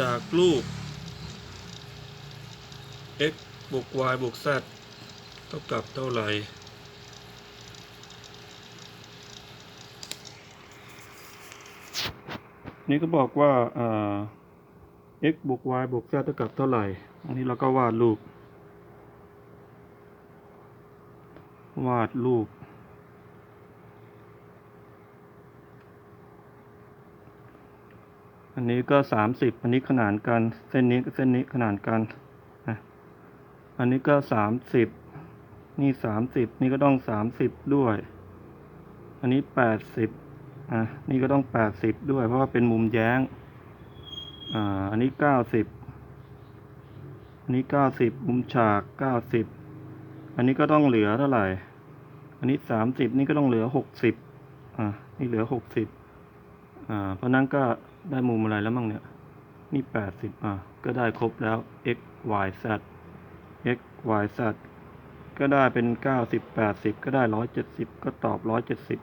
จากรูป x บวก y บวก z เท่ากับเท่าไหร่นี่ก็บอกว่าา x บวก y บวก z เท่ากับเท่าไหร่ อันนี้เราก็วาดรูป วาดรูป อันนี้ก็สามสิบอันนี้ขนานกันเส้นนี้กับเส้นนี้ขนานกันนะอันนี้ก็สามสิบนี่สามสิบนี่ก็ต้องสามสิบด้วย อันนี้แปดสิบอะนี่ก็ต้องแปดสิบด้วย เพราะว่าเป็นมุมแย้งอ่าอันนี้เก้าสิบอันนี้เก้าสิบมุมฉากเก้าสิบอันนี้ก็ต้องเหลือเท่าไหร่ อันนี้สามสิบนี่ก็ต้องเหลือหกสิบอ่านี่เหลือหกสิบอ่าเพราะนั้นก็ ได้มุมอะไรแล้วมั่งเนี่ย นี่แปดสิบอะ ก็ได้ครบแล้ว x y z x y z ก็ได้เป็นเก้าสิบแปดสิบก็ได้ร้อยเจ็ดสิบก็ตอบร้อยเจ็ดสิบ